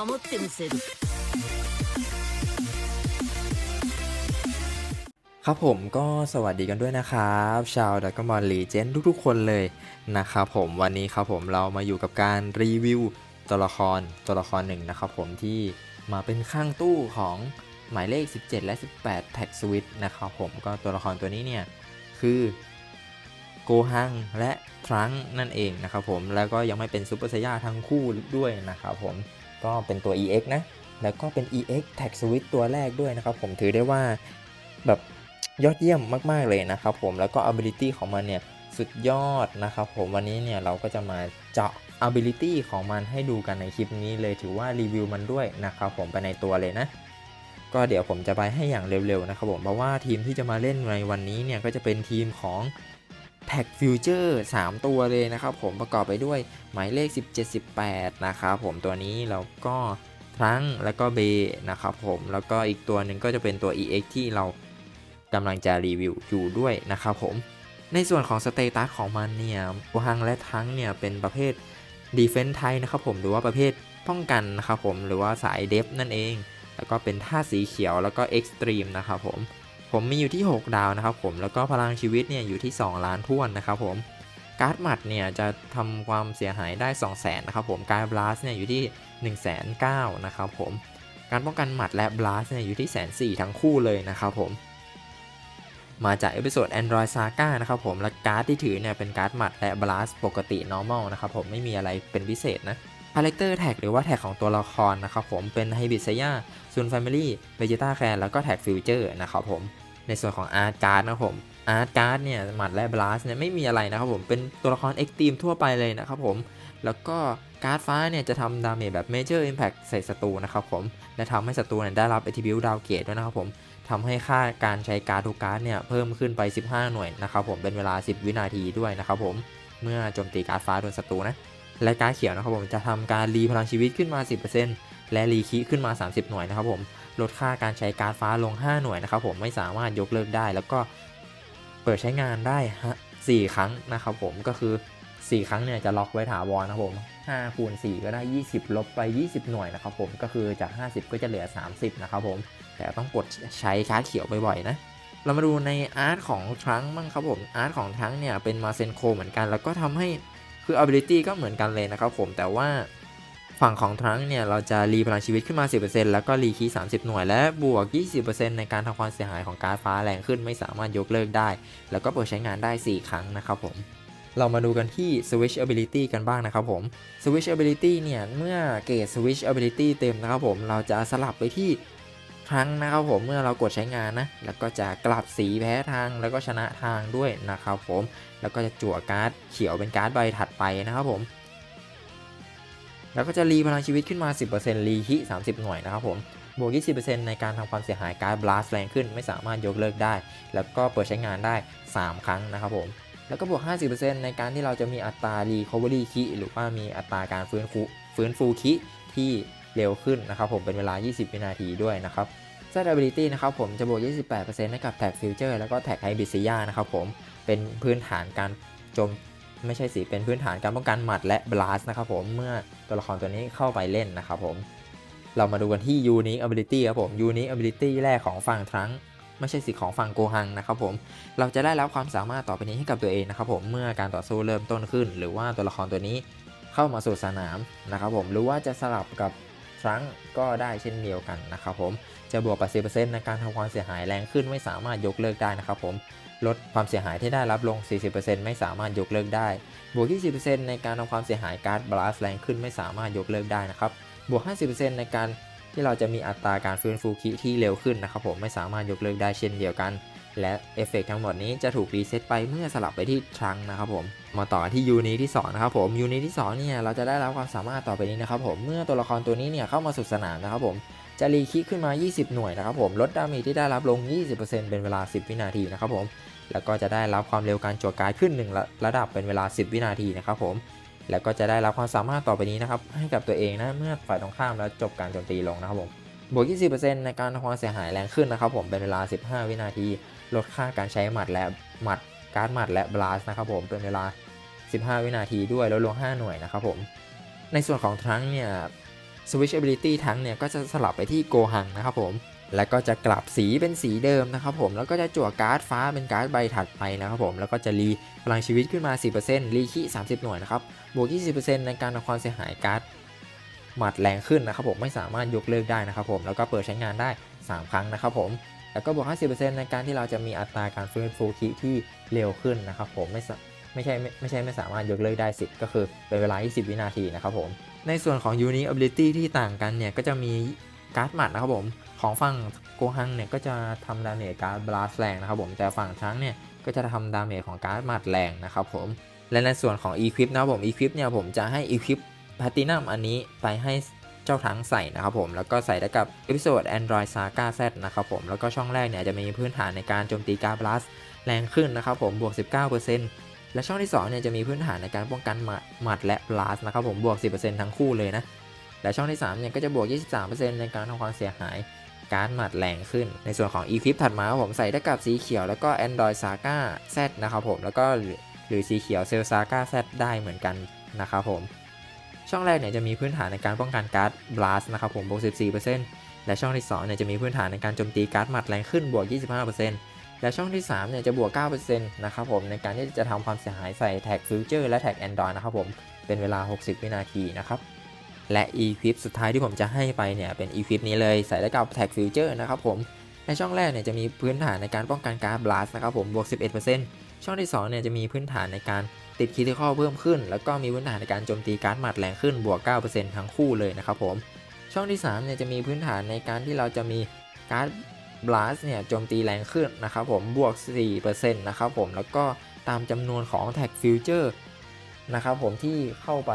守ってみせる ครับผมก็สวัสดีกันด้วยนะครับ ชาวดักมอนลีเจนทุกๆ คนเลยนะครับผมวันนี้ครับผมเรามาอยู่กับการรีวิวตัวละครตัวละครหนึ่งนะครับผมที่มาเป็นข้างตู้ของหมายเลข 17 และ 18 แท็กสวิตนะครับผมก็ตัวละครตัวนี้เนี่ยคือโกฮังและทรังนั่นเองนะครับผมแล้วก็ยังไม่เป็นซูเปอร์ไซย่าทั้งคู่ด้วยนะครับผม ก็เป็นตัว EX นะ แล้วก็เป็น EX Tag Switch ตัวแรกด้วยนะครับผมถือได้ว่าแบบยอดเยี่ยมมากๆเลยนะครับผมแล้วก็ ability ของมันเนี่ยสุดยอดนะครับผมวันนี้เนี่ยเราก็จะมาเจาะ ability ของมันให้ดูกันในคลิปนี้เลยถือว่ารีวิวมันด้วยนะครับผมไปในตัวเลยนะ ก็เดี๋ยวผมจะไปให้อย่างเร็วๆนะครับผมเพราะว่าทีมที่จะมาเล่นในวันนี้เนี่ยก็จะเป็นทีมของ Tag Future 3ตัวเลยนะครับผมประกอบไปด้วยหมายเลข 17-18 นะครับผมตัวนี้แล้วก็ทรังแล้วก็เบนะครับผมแล้วก็อีกตัวหนึ่งก็จะเป็นตัว EX ที่เรากำลังจะรีวิวอยู่ด้วยนะครับผม ในส่วนของสเตตัสของมันเนี่ยโอฮังและทั้งเนี่ยเป็นประเภท Defense ไทยนะครับผมหรือว่าประเภทป้องกันนะครับผมหรือว่าสายเดฟนั่นเอง แล้วก็เป็นท่าสีเขียวแล้วก็ Extreme นะครับผม ผมมีอยู่ที่ 6 ดาวนะครับผมแล้วก็พลังชีวิตเนี่ยอยู่ที่ 2 ล้านท้วนนะครับผมการ์ดหมัดเนี่ยจะทำความเสียหายได้ 2 0 0 0 0นะครับผมการบลัสเนี่ยอยู่ที่1 9 0 0 0นะครับผมการป้องกันหมัดและบลัสเนี่ยอยู่ที่แสนสี่ทั้งคู่เลยนะครับผมมาจากเอพิโซด Android Saga นะครับผมและการ์ดที่ถือเนี่ยเป็นการ์ดหมัดและบลัสปกติ normal นะครับผมไม่มีอะไรเป็นพิเศษนะคาแรคเตอร์แท็กหรือว่าแท็กของตัวละครนะครับผมเป็นไฮบิ s ซย่าซูนแฟมิลี่เวจิต้าแคนแล้วก็แท็กฟิวเจอร์นะครับผม ในส่วนของอาร์ตการ์ดนะครับผมอาร์ตการ์ดเนี่ยหมัดและบลัสเนี่ยไม่มีอะไรนะครับผมเป็นตัวละครเอ็กตีมทั่วไปเลยนะครับผมแล้วก็การ์ดฟ้าเนี่ยจะทำดาเมจแบบ Major Impact ใส่ศัตรูนะครับผมและทำให้ศัตรูเนี่ยได้รับ Attribute ดาวเกตด้วยนะครับผมทำให้ค่าการใช้การ์ดทุกการ์ดเนี่ยเพิ่มขึ้นไป 15 หน่วยนะครับผมเป็นเวลา 10 วินาทีด้วยนะครับผมเมื่อโจมตีการ์ดฟ้าโดนศัตรูนะและการ์ดเขียวนะครับผมจะทำการรีพลังชีวิตขึ้นมา 10%และรีคีขึ้นมา 30 หน่วยนะครับผม ลดค่าการใช้การฟ้าลง 5 หน่วยนะครับผมไม่สามารถยกเลิกได้ แล้วก็เปิดใช้งานได้ฮะ4ครั้งนะครับผมก็คือ 4 ครั้งเนี่ยจะล็อกไว้ถาวรนะครับผม5คูณ4ก็ได้ 20 ลบไป 20 หน่วยนะครับผมก็คือจาก 50 ก็จะเหลือ 30 นะครับผมแต่ต้องกดใช้การ์ดเขียวบ่อยๆนะเรามาดูในอาร์ตของทรังบ้างครับผมอาร์ตของทรังเนี่ยเป็นมาเซนโคเหมือนกัน แล้วก็ทำให้คือ ability ก็เหมือนกันเลยนะครับผมแต่ว่า ฝั่งของทรังก์เนี่ยเราจะรีพลังชีวิตขึ้นมา 10%แล้วก็รีคี30 หน่วย และบวก 20%ในการทำความเสียหายของการ์ดฟ้าแรงขึ้นไม่สามารถยกเลิกได้ แล้วก็เปิดใช้งานได้ 4 ครั้งนะครับผมเรามาดูกันที่ Switch Ability กันบ้างนะครับผม Switch Ability เนี่ยเมื่อเกรด Switch Ability เต็มนะครับผมเราจะสลับไปที่ทรังก์นะครับผมเมื่อเรากดใช้งานนะแล้วก็จะกลับสีแพ้ทางแล้วก็ชนะทางด้วยนะครับผมแล้วก็จะจั่วการ์ดเขียวเป็นการ์ดใบถัดไปนะครับผม แล้วก็จะรีพลังชีวิตขึ้นมา 10%รีฮิ30 หน่วยนะครับผมบวก 20%ในการทำความเสียหายการบลัสแรงขึ้นไม่สามารถยกเลิกได้ แล้วก็เปิดใช้งานได้ 3 ครั้งนะครับผม แล้วก็บวก 50%ในการที่เราจะมีอัตรารีคอเวอรี่คิหรือว่ามีอัตราการฟื้นฟูฟื้นฟูคิที่เร็วขึ้นนะครับผมเป็นเวลา 20 วินาทีด้วยนะครับ s e t ability นะครับผมจะบวก 28%ให้กับแท็กฟิวเจอร์แล้วก็แท็กไฮบิซิยานะครับผมเป็นพื้นฐานการโจม ไม่ใช่สิเป็นพื้นฐานการป้องกันหมัดและบลัสนะครับผมเมื่อตัวละครตัวนี้เข้าไปเล่นนะครับผม เรามาดูกันที่ Unique Ability ครับผม Unique Ability แรกของฝั่งทรังไม่ใช่สิของฝั่งโกฮังนะครับผม เราจะได้รับความสามารถต่อไปนี้ให้กับตัวเองนะครับผม เมื่อการต่อสู้เริ่มต้นขึ้น หรือว่าตัวละครตัวนี้เข้ามาสู่สนามนะครับผม หรือว่าจะสลับกับทรังก็ได้เช่นเดียวกันนะครับผม จะบวก80%ในการทำความเสียหายแรงขึ้นไม่สามารถยกเลิกได้นะครับผมลดความเสียหายที่ได้รับลง 40%ไม่สามารถยกเลิกได้ บวก 20%ในการทำความเสียหายการบลัสแรงขึ้นไม่สามารถยกเลิกได้นะครับ บวก 50%ในการที่เราจะมีอัตราการฟื้นฟูคิที่เร็วขึ้นนะครับผมไม่สามารถยกเลิกได้เช่นเดียวกัน และเอฟเฟกทั้งหมดนี้จะถูกรีเซ็ตไปเมื่อสลับไปที่ทรังนะครับผม มาต่อที่ยูนิที่2นะครับผมยูนิที่2เนี่ยเราจะได้รับความสามารถต่อไปนี้นะครับผมเมื่อตัวละครตัวนี้เนี่ยเข้ามาสู่สนามนะครับผม จะรีคิขึ้นมา 20 หน่วยนะครับผม ลดดาเมจที่ได้รับลง 20%เป็นเวลา 10 วินาทีนะครับผม แล้วก็จะได้รับความเร็วการจั่วการ์ดขึ้น1ระระดับเป็นเวลา 10 วินาทีนะครับผม แล้วก็จะได้รับความสามารถต่อไปนี้นะครับให้กับตัวเองนะเมื่อฝ่ายตรงข้ามแล้วจบการโจมตีลงนะครับผม บวก 20%ในการทำความเสียหายแรงขึ้นนะครับผมเป็นเวลา 15 วินาที ลดค่าการใช้หมัดและหมัดการ์ดหมัดและบลัสนะครับผมเป็นเวลา 15 วินาทีด้วยลดลง 5 หน่วยนะครับผม ในส่วนของทรังเนี่ย Switch Ability ทั้งเนี่ยก็จะสลับไปที่โกหังนะครับผม แล้วก็จะกลับสีเป็นสีเดิมนะครับผม แล้วก็จะจั่วการ์ดฟ้าเป็นการ์ดใบถัดไปนะครับผม แล้วก็จะรีพลังชีวิตขึ้นมา 10%รีคี30 หน่วยนะครับ บวก 20%ในการทำความเสียหายการ์ดหมัดแรงขึ้นนะครับผม ไม่สามารถยกเลิกได้นะครับผม แล้วก็เปิดใช้งานได้ 3 ครั้งนะครับผม แล้วก็บวก 50%ในการที่เราจะมีอัตราการฟื้นฟูคิที่เร็วขึ้นนะครับผม ไม่ไม่ใช่ไม่ใช่ไม่สามารถยกเลิกได้สิก็คือเป็นเวลา 20 วินาทีนะครับผม ในส่วนของ Unique Ability ที่ต่างกันเนี่ยก็จะมีการ์ดหมัดนะครับผมของฝั่งโกฮังเนี่ยก็จะทำดาเมจการ์ดบลัสแรงนะครับผมแต่ฝั่งช้างเนี่ยก็จะทำดาเมจของการ์ดหมัดแรงนะครับผมและในส่วนของ Equip นะครับผม Equip เนี่ยผมจะให้ Equip Platinum อันนี้ไปให้เจ้าทั้งใส่นะครับผม แล้วก็ใส่ได้กับ Episode Android Saga Z นะครับผม แล้วก็ช่องแรกเนี่ยจะมีพื้นฐานในการโจมตีการ์ดบลัสแรงขึ้นนะครับผม บวก 19% และช่องที่2เนี่ยจะมีพื้นฐานในการป้องกันหมัดและบลัสนะครับผมบวก 10%ทั้งคู่เลยนะ และช่องที่3เนี่ยก็จะบวก 23%ในการทำความเสียหายการหมัดแรงขึ้น ในส่วนของ Equip ถัดมาครับผมใส่ได้กับสีเขียวแล้วก็ Android Saga Z นะครับผมแล้วก็หรือสีเขียว Cell Saga Z ได้เหมือนกันนะครับผม ช่องแรกเนี่ยจะมีพื้นฐานในการป้องกันการ์ด Blast นะครับผมบวก 14%และช่องที่2เนี่ยจะมีพื้นฐานในการโจมตีการ์ดหมัดแรงขึ้นบวก 25% และช่องที่3เนี่ยจะบวก 9%นะครับผมในการที่จะทำความเสียหายใส่แท็ก Future และแท็ก Android นะครับผมเป็นเวลา 60 วินาทีนะครับและ Equip สุดท้ายที่ผมจะให้ไปเนี่ยเป็น Equip นี้เลยใส่ได้กับ Tag Future นะครับผมในช่องแรกเนี่ยจะมีพื้นฐานในการป้องกันการ Blast นะครับผมบวก 11%ช่องที่2เนี่ยจะมีพื้นฐานในการติด Critical เพิ่มขึ้น แล้วก็มีพื้นฐานในการโจมตีการ์ดหมัดแรงขึ้นบวก 9%ทั้งคู่เลยนะครับผมช่องที่3เนี่ยจะมีพื้นฐานในการที่เราจะมีการ์ด Blast เนี่ยโจมตีแรงขึ้นนะครับผมบวก 4%นะครับผมแล้วก็ตามจำนวนของ Tag Future นะครับผมที่เข้าไป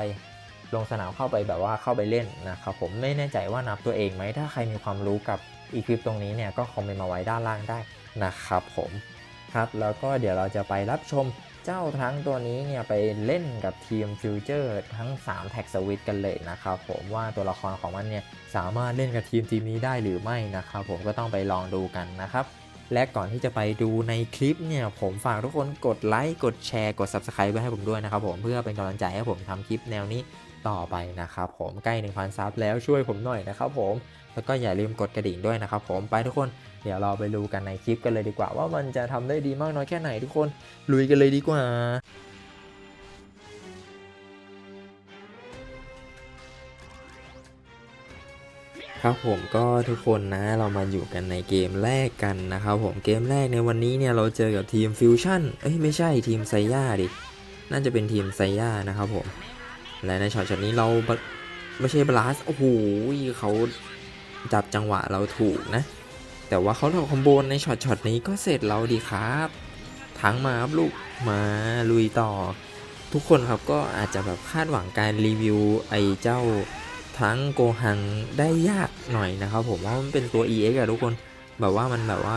ลงสนามเข้าไปแบบว่าเข้าไปเล่นนะครับผมไม่แน่ใจว่านับตัวเองไหมถ้าใครมีความรู้กับอีคลิปตรงนี้เนี่ยก็คอมเมนต์มาไว้ด้านล่างได้นะครับผมครับแล้วก็เดี๋ยวเราจะไปรับชม เจ้าทั้งตัวนี้เนี่ยไปเล่นกับทีมฟิวเจอร์ทั้ง 3 แท็กสวิตกันเลยนะครับผมว่าตัวละครของมันเนี่ยสามารถเล่นกับทีมทีมนี้ได้หรือไม่นะครับผมก็ต้องไปลองดูกันนะครับและก่อนที่จะไปดูในคลิปเนี่ยผมฝากทุกคนกดไลค์กดแชร์กด Subscribe ไว้ให้ผมด้วยนะครับผมเพื่อเป็นกำลังใจให้ผมทำคลิปแนวนี้ต่อไปนะครับผมใกล้ 1,000 ซับแล้วช่วยผมหน่อยนะครับผมแล้วก็อย่าลืมกดกระดิ่งด้วยนะครับผมไปทุกคน เดี๋ยวเราไปดูกันในคลิปกันเลยดีกว่า ว่ามันจะทำได้ดีมากน้อยแค่ไหนทุกคนลุยกันเลยดีกว่าครับผมก็ทุกคนนะเรามาอยู่กันในเกมแรกกันนะครับผมเกมแรกในวันนี้เนี่ยเราเจอกับทีมฟิวชั่นเอ้ยไม่ใช่ทีมไซย่าดิน่าจะเป็นทีมไซย่านะครับผมและในช็อตช็อตนี้เราไม่ใช่บลัสโอ้โหเขาจับจังหวะเราถูกนะ แต่ว่าเขาทำคอมโบในช็อตช็อตนี้ก็เสร็จเราดีครับทั้งมาครับลูกมาลุยต่อ ทุกคนครับก็อาจจะแบบคาดหวังการรีวิวไอ้เจ้าทั้งโกหังได้ยากหน่อยนะครับ ผมว่ามันเป็นตัว EX อะทุกคนแบบว่ามันแบบว่า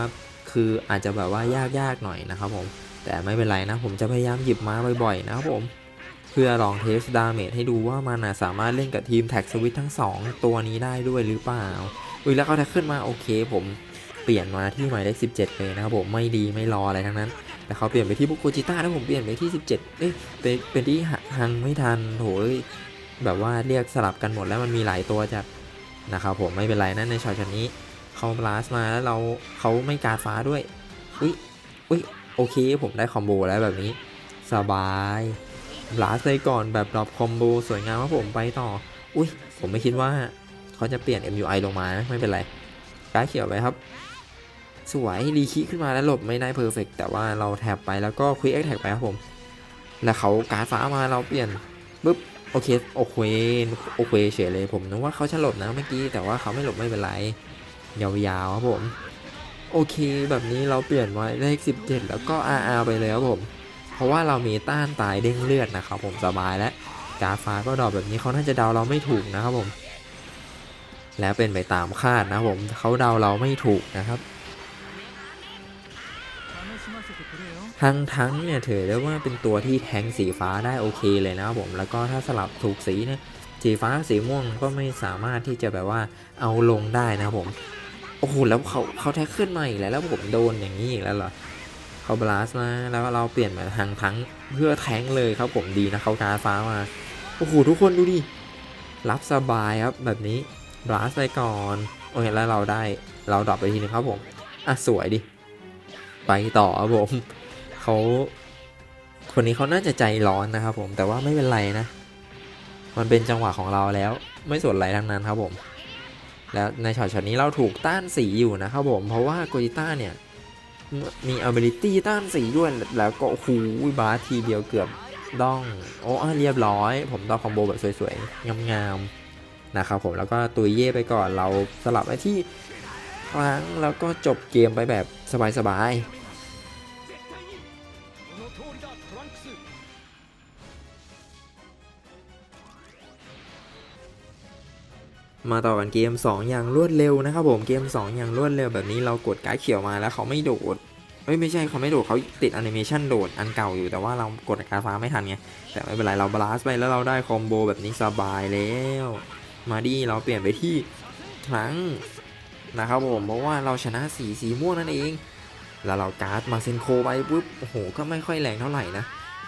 คืออาจจะแบบว่ายากๆหน่อยนะครับผมแต่ไม่เป็นไรนะ ผมจะพยายามหยิบมาบ่อยๆนะครับผมเพื่อลองเทสดาเมจให้ดูว่ามันสามารถเล่นกับทีมแท็กสวิตทั้ง 2 ตัวนี้ได้ด้วยหรือเปล่าอุ้ยแล้วเขาแท็กขึ้นมาโอเคผม เปลี่ยนมาที่หมายเลข17 เลยนะครับผมไม่ดีไม่รออะไรทั้งนั้น แต่เขาเปลี่ยนไปที่บุโกจิต้าแล้วผมเปลี่ยนไปที่ 17เอ้ยเป็นเป็นที่ฮังไม่ทันโถยแบบว่าเรียกสลับกันหมดแล้วมันมีหลายตัวจัดนะครับผมไม่เป็นไรนะในช็อตช็อตนี้เขาบลัสมาแล้วเราเขาไม่การฟ้าด้วยอุ้ยอุ้ยโอเคผมได้คอมโบแล้วแบบนี้สบายบลัสเลยก่อนแบบดรอปคอมโบสวยงามครับผมไปต่อ อุ้ยผมไม่คิดว่าเขาจะเปลี่ยน MUI ลงมานะไม่เป็นไรการเขียวไปครับ สวยรีคิขึ้นมาแล้วหลบไม่ได้เพอร์เฟกแต่ว่าเราแท็บไปแล้วก็ควิกแอคแท็กไปครับผม แล้วเขาการฟ้ามาเราเปลี่ยนปุ๊บโอเคโอเคโอเคเฉยเลยผมนึกว่าเขาจะหลบนะเมื่อกี้แต่ว่าเขาไม่หลบไม่เป็นไร ยาวๆครับผม โอเคแบบนี้เราเปลี่ยนไว้เลข 17 แล้วก็ RR ไปเลยครับผม เพราะว่าเรามีต้านตายเด้งเลือดนะครับผมสบายแล้วกาฟ้าก็ดรอปแบบนี้เขาน่าจะเดาเราไม่ถูกนะครับผม แล้วเป็นไปตามคาดนะครับผมเขาเดาเราไม่ถูกนะครับ ทั้งทั้งเนี่ยถือได้ว่าเป็นตัวที่แทงสีฟ้าได้โอเคเลยนะครับผมแล้วก็ถ้าสลับถูกสีเนี่ยสีฟ้าสีม่วงก็ไม่สามารถที่จะแบบว่าเอาลงได้นะครับผมโอ้โหแล้วเขาเขาแท็กขึ้นมาอีกแล้วแล้วผมโดนอย่างนี้อีกแล้วเหรอเขาบลัสมาแล้วเราเปลี่ยนมาทางทั้งเพื่อแทงเลยครับผมดีนะเขาการฟ้ามาโอ้โหทุกคนดูดิรับสบายครับแบบนี้บลัสไปก่อนโอเคแล้วเราได้เราดรอปไปทีนึงครับผมอะสวยดิไปต่อครับผม เขาคนนี้เขาน่าจะใจร้อนนะครับผมแต่ว่าไม่เป็นไรนะ มันเป็นจังหวะของเราแล้วไม่สนอะไรทั้งนั้นครับผม แล้วในช็อตช็อตนี้เราถูกต้านสีอยู่นะครับผม เพราะว่าโกจิต้าเนี่ยมี ability ต้านสีด้วยแล้วก็โอ้โหบาทีเดียวเกือบต้องโอ้เรียบร้อย ผมต่อคอมโบแบบสวยๆงามๆนะครับผมแล้วก็ตุยเย่ไปก่อนเราสลับไปที่ครั้งแล้วก็จบเกมไปแบบสบายๆ มาต่อกันเกม 2 อย่างรวดเร็วนะครับผมเกม 2 อย่างรวดเร็วแบบนี้เรากดการ์ดเขียวมาแล้วเขาไม่โดดเอ้ยไม่ใช่เขาไม่โดดเขาติดแอนิเมชันโดดอันเก่าอยู่แต่ว่าเรากดการฟ้าไม่ทันไงแต่ไม่เป็นไรเราบลัสไปแล้วเราได้คอมโบแบบนี้สบายแล้ว มาดีเราเปลี่ยนไปที่ครั้งนะครับผมเพราะว่าเราชนะสีสีม่วงนั่นเอง แล้วเราการ์ดมาเซนโคไปปุ๊บโอ้โหก็ไม่ค่อยแรงเท่าไหร่นะ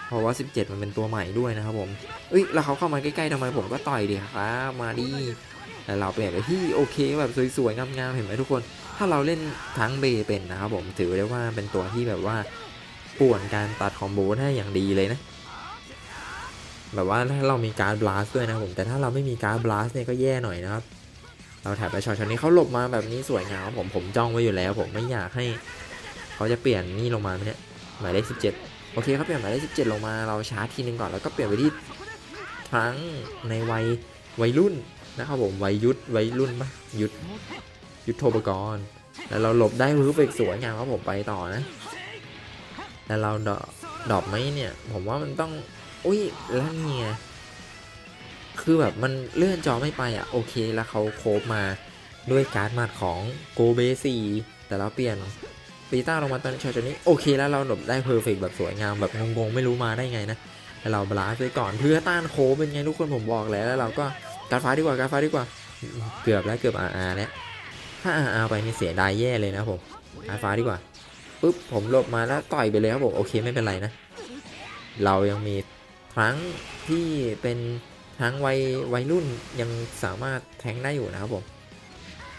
เพราะว่า 17 มันเป็นตัวใหม่ด้วยนะครับผมเอ้ยแล้วเขาเข้ามาใกล้ๆทำไมผมก็ต่อยเดียครับมาดี แต่เราเปลี่ยนไปที่โอเคแบบสวยๆงามๆเห็นไหมทุกคน ถ้าเราเล่นทั้งเบเป็นนะครับผมถือได้ว่าเป็นตัวที่แบบว่าป่วนการตัดคอมโบได้อย่างดีเลยนะ แบบว่าถ้าเรามีการบลัสด้วยนะผมแต่ถ้าเราไม่มีการบลัสเนี่ยก็แย่หน่อยนะครับเราแถบไปช็อตช็อตนี้เขาหลบมาแบบนี้สวยงามครับผมผมจ้องไว้อยู่แล้ว ผมไม่อยากให้เขาจะเปลี่ยนนี่ลงมาเนี่ยหมายเลข17โอเคเขาเปลี่ยนหมายเลข17ลงมาเราชาร์จทีนึงก่อนแล้วก็เปลี่ยนไปที่ทั้งในวัยวัยรุ่น นะครับผมไวยุทธวัยรุ่นปะยุทธยุทธโทปกรณ์แล้วเราหลบได้เพอร์เฟกสวยงามครับผมไปต่อนะแล้วเราดอกดอกไหมเนี่ย ผมว่ามันต้อง อุ้ยแล้วเนี่ยคือแบบมันเลื่อนจอไม่ไปอะโอเคแล้วเขาโคบมาด้วยการ์ดมัดของโกเบซีแต่เราเปลี่ยนปีต้าลงมาตอนช็อตนี้โอเคแล้วเราหลบได้เพอร์เฟกแบบสวยงามแบบงงๆไม่รู้มาได้ไงนะแล้วเราบลาสไปก่อนเพื่อต้านโคเป็นไงทุกคนผมบอกแล้วแล้วเราก็ การฟ้าดีกว่าการฟ้าดีกว่า เกือบแล้วเกือบอาอาแล้วถ้าอาอาไปนี่เสียดายแย่เลยนะผมการฟ้าดีกว่าปุ๊บผมหลบมาแล้วต่อยไปเลยครับผมโอเคไม่เป็นไรนะ เรายังมีทั้งที่เป็นทั้งวัยวัยรุ่นยังสามารถแทงได้อยู่นะครับผม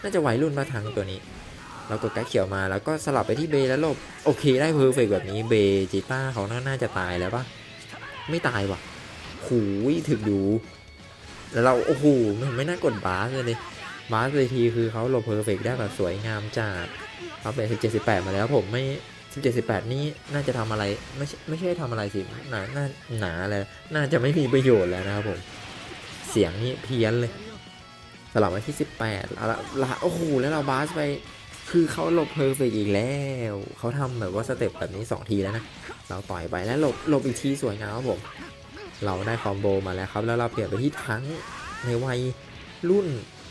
น่าจะวัยรุ่นมาทั้งตัวนี้ เรากดกรดเขียวมาแล้วก็สลับไปที่เบแล้วหลบโอเคได้เพอร์เฟกแบบนี้เบจิต้าเขาน่าจะตายแล้วปะไม่ตายว่ะหูยถึกดู แล้วเราโอ้โหไม่ไม่น่ากดบาสเลยดิบาสเลยทีคือเขาหลบเพอร์เฟกได้แบบสวยงามจัดเขาเป็นสิบเจ็ดสิบแปดมาแล้วผมไม่สิบเจ็ดสิบแปดนี่น่าจะทำอะไรไม่ใช่ไม่ใช่ทำอะไรสิหนาหนาหนาอะไรน่าจะไม่มีประโยชน์แล้วนะครับผมเสียงนี่เพี้ยนเลยสลับมาที่สิบแปดแล้วละโอ้โหแล้วเราบาสไปคือเขาหลบเพอร์เฟกอีกแล้ว เขาทำแบบว่าสเต็ปแบบนี้สองทีแล้วนะ เราต่อยไปแล้วหลบหลบอีกทีสวยงามครับผม เราได้คอมโบมาแล้วครับ แล้วเราเปลี่ยนไปที่ทั้งในวัยรุ่น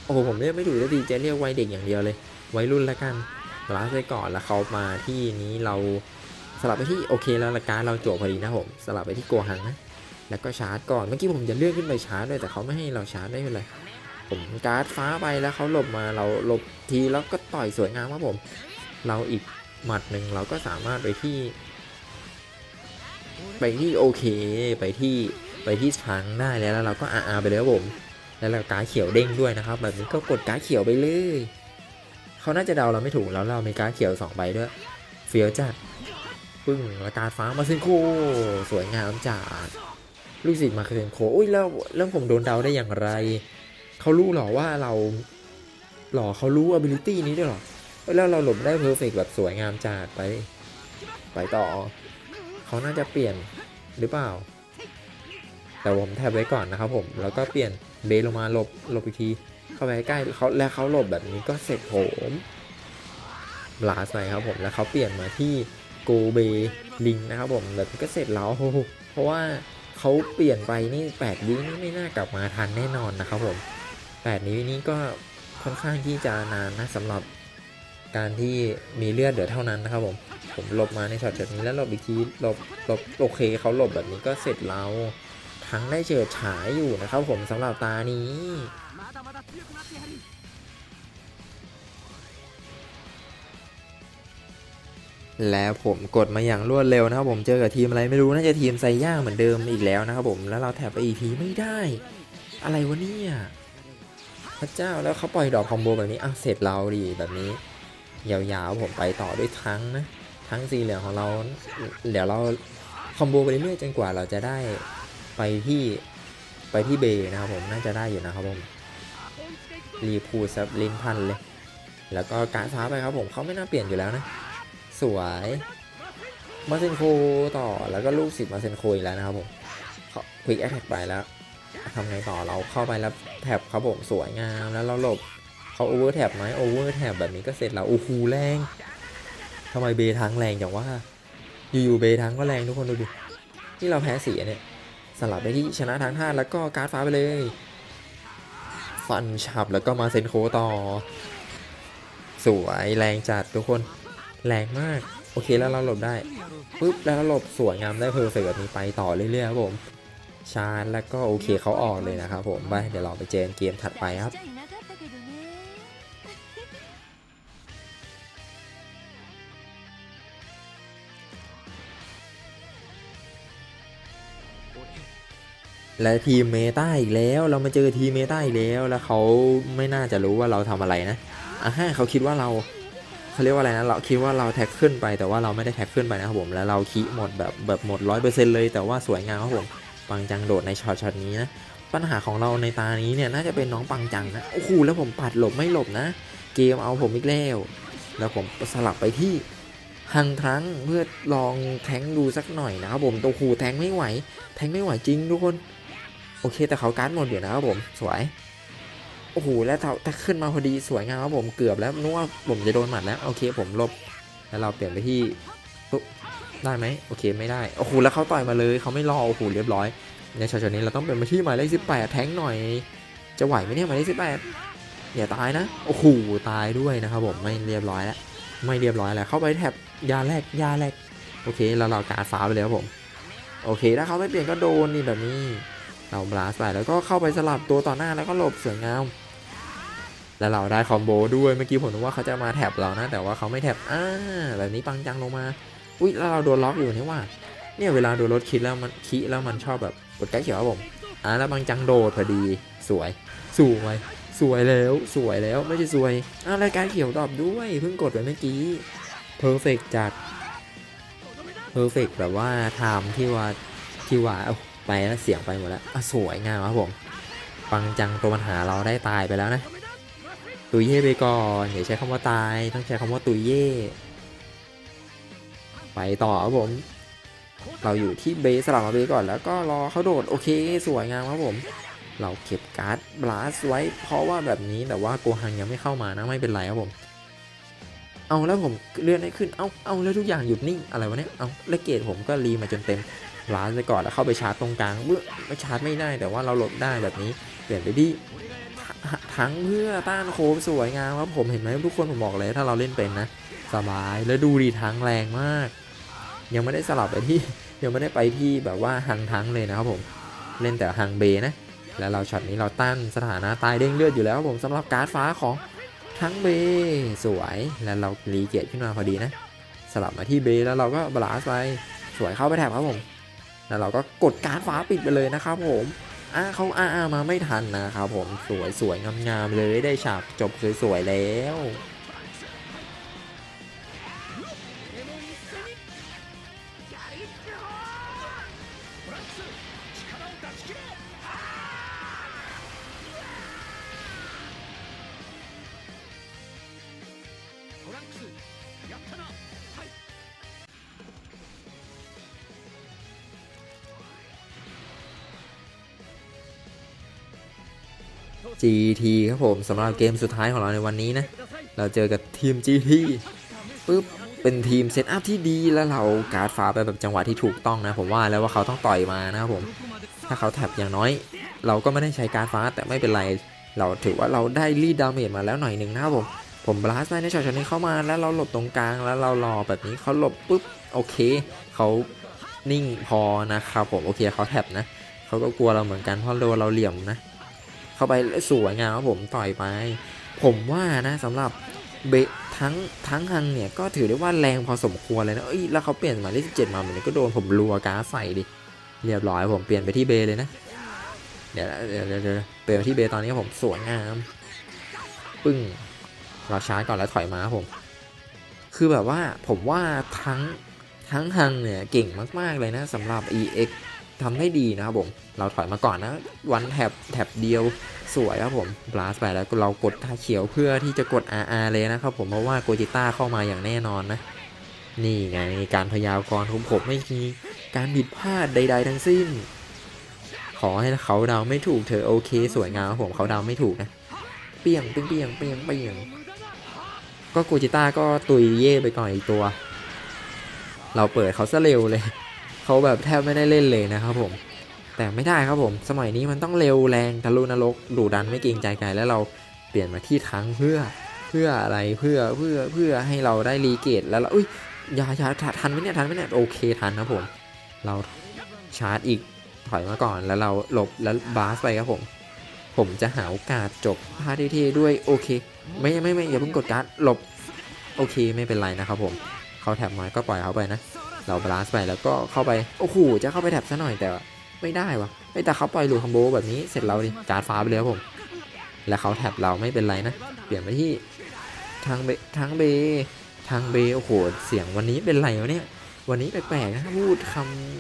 โอ้ผมเรียกไม่ถูกจะดีจะเรียกวัยเด็กอย่างเดียวเลย วัยรุ่นแล้วกันลาสไปก่อนแล้วเขามาที่นี้เราสลับไปที่โอเคแล้วละการดเราจวบพอดีนะผม สลับไปที่โกหังนะแล้วก็ชาร์จก่อนเมื่อกี้ผมจะเลื่อนขึ้นไปชาร์จด้วยแต่เขาไม่ให้เราชาร์จได้เป็นไรผมการ์ดฟ้าไปแล้วเขาหลบมาเราหลบทีแล้วก็ต่อยสวยงามครับผม เราอีกหมัดหนึ่งเราก็สามารถไปที่ ไปที่โอเค ไปที่ ไปที่ช้างได้แล้วแล้วเราก็อาอาไปเลยครับผมแล้วเราการดเขียวเด้งด้วยนะครับ แบบนี้ก็กดการดเขียวไปเลยเขาน่าจะเดาเราไม่ถูกแล้วเรามีการดเขียวสองใบด้วยเฟียวจัดปึ้งแล้วการดฟ้ามาเซนโคสวยงามจัดลูกศิษย์มาเซนโคอุ้ยแล้วแล้วผมโดนเดาได้อย่างไรเขารู้หรอว่าเราหรอเขารู้ ability นี้ด้วยหรอแล้วเราหลบได้เพอร์เฟกแบบสวยงามจัดไป ไปต่อ เขาน่าจะเปลี่ยนหรือเปล่า แต่ผมแทบไว้ก่อนนะครับผม แล้วก็เปลี่ยนเบสลงมาหลบหลบอีกที เข้าไปใกล้เขาแล้วเขาหลบแบบนี้ก็เสร็จผมลาสไปครับผมแล้วเขาเปลี่ยนมาที่โกเบลิงนะครับผมแบบนี้ก็เสร็จแล้วเพราะว่าเขาเปลี่ยนไปนี่8วินี่ไม่น่ากลับมาทันแน่นอนนะครับผม8วินี้ก็ค่อนข้างที่จะนานนะสำหรับการที่มีเลือดเดือเท่านั้นนะครับผมผมหลบมาในช็อตช็อตนี้แล้วหลบอีกทีหลบหลบโอเคเขาหลบแบบนี้ก็เสร็จเรา ทั้งได้เฉิดฉายอยู่นะครับผมสำหรับตานี้แล้วผมกดมาอย่างรวดเร็วนะครับผมเจอกับทีมอะไรไม่รู้น่าจะทีมไซย่าเหมือนเดิมอีกแล้วนะครับผมแล้วเราแถบไปอีทีไม่ได้ อะไรวะเนี่ยพระเจ้าแล้วเขาปล่อยดอกคอมโบแบบนี้อะเสร็จเราดีแบบนี้ ยาวๆผมไปต่อด้วยทั้งนะทั้งสีเหลืองของเราเดี๋ยวเราคอมโบไปเรื่อยจนกว่าเราจะได้ ไปที่ไปที่เบย์นะครับผมน่าจะได้อยู่นะครับผมรีพูดซับลินพันเลย แล้วก็การฟ้าไปครับผมเขาไม่น่าเปลี่ยนอยู่แล้วนะ สวยมาเซนโคต่อแล้วก็ลูกศิษย์มาเซนโคอีกแล้วนะครับผมควิกแอคแท็กไปแล้วทำไงต่อเราเข้าไปแล้วแท็บครับผมสวยงามแล้วเราหลบเขาโอเวอร์แท็บไหมโอเวอร์แท็บแบบนี้ก็เสร็จแล้วโอ้โหแรงทำไมเบทั้งแรงจังว่า อยู่ๆเบทั้งก็แรงทุกคนดูดิที่เราแพ้สีเนี่ย สลับไปที่ชนะทางท่าแล้วก็การ์ดฟ้าไปเลย ฟันฉับแล้วก็มาเซนโคต่อ สวยแรงจัดทุกคน แรงมาก โอเคแล้วเราหลบได้ปุ๊บแล้วเราหลบสวยงามได้เพอร์เฟกต์แบบนี้ไปต่อเรื่อยๆครับผมชาร์จแล้วก็โอเคเขาออกเลยนะครับผมไปเดี๋ยวเราไปเจอกันเกมถัดไปครับ และทีมเมตาอีกแล้ว เรามาเจอทีมเมตาอีกแล้ว แล้วเขาไม่น่าจะรู้ว่าเราทำอะไรนะอะฮะเขาคิดว่าเราเขาเรียกว่าอะไรนะเราคิดว่าเราแท็กขึ้นไปแต่ว่าเราไม่ได้แท็กขึ้นไปนะครับผมแล้วเราคีหมดแบบแบบหมดร้อยเปอร์เซ็นต์เลยแต่ว่าสวยงามครับผมปังจังโดดในช็อตช็อตนี้นะปัญหาของเราในตานี้เนี่ยน่าจะเป็นน้องปังจังนะโอ้โหแล้วผมปัดหลบไม่หลบนะ เกมเอาผมอีกแล้ว แล้วผมสลับไปที่หังทั้งเพื่อลองแทงดูสักหน่อยนะครับผมตัวคูแทงไม่ไหว แทงไม่ไหวจริงทุกคน โอเคแต่เขาการ์ดหมดอยู่นะครับผมสวยโอ้โหแล้วถ้าถ้าขึ้นมาพอดีสวยงามครับผมเกือบแล้วนึกว่าผมจะโดนหมัดแล้วโอเคผมลบแล้วเราเปลี่ยนไปที่ตุ๊ได้ไหมโอเคไม่ได้โอ้โหแล้วเขาต่อยมาเลยเขาไม่รอโอ้โหเรียบร้อย ในช็อตนี้เราต้องเปลี่ยนไปที่หมายเลขสิบแปดแทงหน่อย จะไหวไหมเนี่ยหมายเลขสิบแปดอย่าตายนะโอ้โหตายด้วยนะครับผมไม่เรียบร้อยแล้วไม่เรียบร้อยแล้วเข้าไปแท็บยาแรกยาแรกโอเคแล้วเรากาดฟ้าไปเลยครับผม โอเคถ้าเขาไม่เปลี่ยนก็โดนนี่แบบนี้ เราบลัสไปแล้วก็เข้าไปสลับตัวต่อหน้าแล้วก็หลบสวยงามแล้วเราได้คอมโบด้วยเมื่อกี้ผมนึกว่าเขาจะมาแท็บเรานะ แต่ว่าเขาไม่แท็บอ่าแบบนี้ปังจังลงมาอุ้ยแล้วเราโดนล็อกอยู่นี่ว่า เนี่ยเวลาโดนรถคิดแล้วมันคิแล้วมันชอบแบบกดใกล้เขียวครับผมอ่าแล้วปังจังโดดพอดีสวยสวยสวยแล้วสวยแล้วไม่ใช่สวยอ่ารายการเขียวดอปด้วยเพิ่งกดไปเมื่อกี้เพอร์เฟกจัดเพอร์เฟกแบบว่าไทม์ที่ว่าที่ว่าเอา ไปแล้วเสียงไปหมดแล้วสวยงามครับผมปังจังตัวปัญหาเราได้ตายไปแล้วนะ ตุยเย่ไปก่อนอย่าใช้คำว่าตายต้องใช้คำว่าตุยเย่ไปต่อครับผม เราอยู่ที่เบสสลับมาเบสก่อนแล้วก็รอเขาโดดโอเคสวยงามครับผม เราเก็บการ์ดบลัสไว้ เพราะว่าแบบนี้แต่ว่าโกฮังยังไม่เข้ามานะไม่เป็นไรครับผม เอาแล้วผมเลื่อนได้ขึ้นเอาเอาแล้วทุกอย่างหยุดนิ่งอะไรวะเนี่ยเอาแล้วเกตผมก็รีมาจนเต็ม บลัสไปก่อนแล้วเข้าไปชาร์จตรงกลางเบื่อไม่ชาร์จไม่ได้แต่ว่าเราหลบได้แบบนี้เปลี่ยนไปที่ทั้งเพื่อต้านโคมสวยงามครับผมเห็นไหมทุกคนผมบอกเลยถ้าเราเล่นเป็นนะสบายแล้วดูดีทั้งแรงมาก ยังไม่ได้สลับไปที่ยังไม่ได้ไปที่แบบว่าหังทั้งเลยนะครับผมเล่นแต่หังเบนะแล้วเราช็อตนี้เราตั้นสถานะตายเด้งเลือดอยู่แล้วครับผมสำหรับการ์ดฟ้าของทั้งเบสวยแล้วเรารีเกตขึ้นมาพอดีนะ สลับมาที่เบแล้วเราก็บลาสไปสวยเข้าไปแถบครับผม แล้วเราก็กดการ์ดฟ้าปิดไปเลยนะครับผมอ่าเขาอาอามาไม่ทันนะครับผมสวยสวยงามๆเลยได้ฉากจบสวยๆแล้ว GT ครับผมสำหรับเกมสุดท้ายของเราในวันนี้นะ เราเจอกับทีม GT ปุ๊บเป็นทีมเซตอัพที่ดีแล้วเราการ์ดฟ้าไปแบบจังหวะที่ถูกต้องนะ ผมว่าแล้วว่าเขาต้องต่อยมานะครับผม ถ้าเขาแท็บอย่างน้อย เราก็ไม่ได้ใช้การ์ดฟ้าแต่ไม่เป็นไร เราถือว่าเราได้รีดดาเมจมาแล้วหน่อยหนึ่งนะครับผมผมบลัสไปในช็อตนี้เข้ามาแล้วเราหลบตรงกลางแล้วเรารอแบบนี้เขาหลบปุ๊บโอเคเขานิ่งพอนะครับผมโอเคเขาแท็บนะเขาก็กลัวเราเหมือนกันเพราะโดนเราเหลี่ยมนะ เข้าไปสวยงามครับผมต่อยไป ผมว่านะสำหรับเบทั้งทั้งฮังเนี่ยก็ถือได้ว่าแรงพอสมควรเลยนะเอ้ยแล้วเขาเปลี่ยนหมายเลขสิบเจ็ดมาเหมือนก็โดนผมรัวกาใส่ดิเรียบร้อยผมเปลี่ยนไปที่เบเลยนะเดี๋ยวเดี๋ยวเดี๋ยวเดี๋ยวเปลี่ยนมาที่เบตอนนี้ผมสวยงามปึ้งเราชาร์จก่อนแล้วถอยมาครับผม คือแบบว่าผมว่าทั้งทั้งฮังเนี่ยเก่งมาก ๆ เลยนะสำหรับ EX ทำได้ดีนะครับผม เราถอยมาก่อนนะ วันแท็บแท็บเดียวสวยครับผมบลาสไปแล้วเรากดท่าเขียวเพื่อที่จะกด RR เลยนะครับผมเพราะว่าโกจิต้าเข้ามาอย่างแน่นอนนะ นี่ไงการพยากรณ์ของผมไม่มีการผิดพลาดใด ๆ ทั้งสิ้น ขอให้เขาเดาไม่ถูกเธอโอเค สวยงามครับผมเขาเดาไม่ถูกนะ เปียงเปียงเปียงเปียงเปียงก็โกจิต้าก็ตุยเย่ไปก่อนอีกตัว เราเปิดเขาซะเร็วเลย เขาแบบแทบไม่ได้เล่นเลยนะครับผม แต่ไม่ได้ครับผม สมัยนี้มันต้องเร็วแรงทะลุนรกดุดันไม่เกรงใจใครแล้วเราเปลี่ยนมาที่ทั้งเพื่อเพื่ออะไรเพื่อเพื่อเพื่อให้เราได้รีเกตแล้วเราอุ้ยยาอยาทันไหมเนี่ยทันไหมเนี่ยโอเคทันนะผม เราชาร์จอีกถอยมาก่อนแล้วเราหลบแล้วบาสไปครับผม ผมจะหาโอกาสจบพาเท่ๆด้วยโอเค ไม่ไม่ไม่อย่าเพิ่งกดการ์ดหลบโอเคไม่เป็นไรนะครับผมเขาแท็บมาก็ปล่อยเขาไปนะ เราบลานซ์ไปแล้วก็เข้าไป โอ้โห จะเข้าไปแท็บซะหน่อยแต่ว่าไม่ได้วะไม่แต่เขาปล่อยลูคัมโบแบบนี้เสร็จเราดิการ์ดฟ้าไปเลยครับผม แล้วเขาแท็บเราไม่เป็นไรนะ เปลี่ยนไปที่ทางเบทางเบทางเบโอ้โห เสียงวันนี้เป็นไรวะเนี่ย วันนี้แปลกๆนะพูดค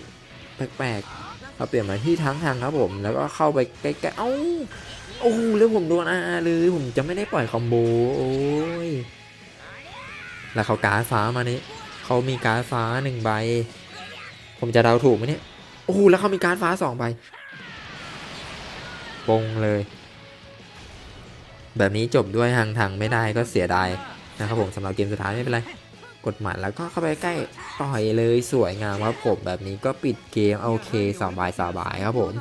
ำแปลกๆเราเปลี่ยนมาที่ทั้งทางครับผม แล้วก็เข้าไปใกล้ๆเอ้าโอ้โหแล้วผมโดนอาเลยผมจะไม่ได้ปล่อยคอมโบโอ้ยแล้วเขาการ์ดฟ้ามานี่ เขามีการฟ้าหนึ่งใบ ผมจะเดาถูกไหมเนี่ย โอ้โหแล้วเขามีการฟ้าสองใบบงเลย แบบนี้จบด้วยหางทางไม่ได้ก็เสียดายนะครับผมสำหรับเกมสุดท้ายไม่เป็นไร กดหมัดแล้วก็เข้าไปใกล้ต่อยเลยสวยงามครับผมแบบนี้ก็ปิดเกมโอเคสบายสบายครับผม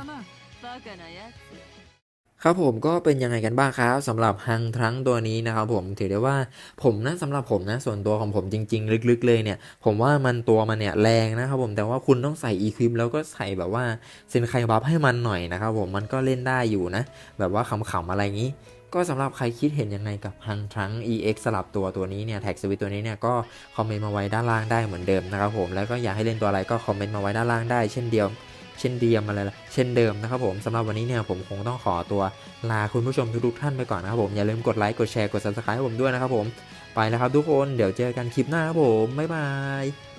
ครับผมก็เป็นยังไงกันบ้างครับสำหรับฮังทรั้งตัวนี้นะครับผมถือได้ว่าผมนะสำหรับผมนะส่วนตัวของผมจริง ๆ ลึกๆเลยเนี่ย ผมว่ามันตัวมันเนี่ยแรงนะครับผมแต่ว่าคุณต้องใส่อีควิปแล้วก็ใส่แบบว่าเซนไคบัฟให้มันหน่อยนะครับผมมันก็เล่นได้อยู่นะ แบบว่าขำๆอะไรงี้ก็สำหรับใครคิดเห็นยังไงกับฮังทรัง EX สลับตัวตัวนี้เนี่ยแท็กสวิตตัวนี้เนี่ยก็คอมเมนต์มาไว้ด้านล่างได้เหมือนเดิมนะครับผมแล้วก็อยากให้เล่นตัวอะไรก็คอมเมนต์มาไว้ด้านล่างได้เช่นเดียว เช่นเดียมอะไรล่ะเช่นเดิมนะครับผมสำหรับวันนี้เนี่ยผมคงต้องขอตัวลาคุณผู้ชมทุกๆท่านไปก่อนนะครับผมอย่าลืมกดไลค์กดแชร์กด subscribe ให้ผมด้วยนะครับผมไปแล้วครับทุกคนเดี๋ยวเจอกันคลิปหน้าครับผมบ๊ายบาย